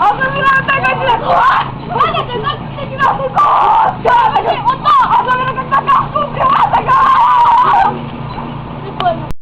Anlatın ben kaçırım. Anlatın ben kaçırım.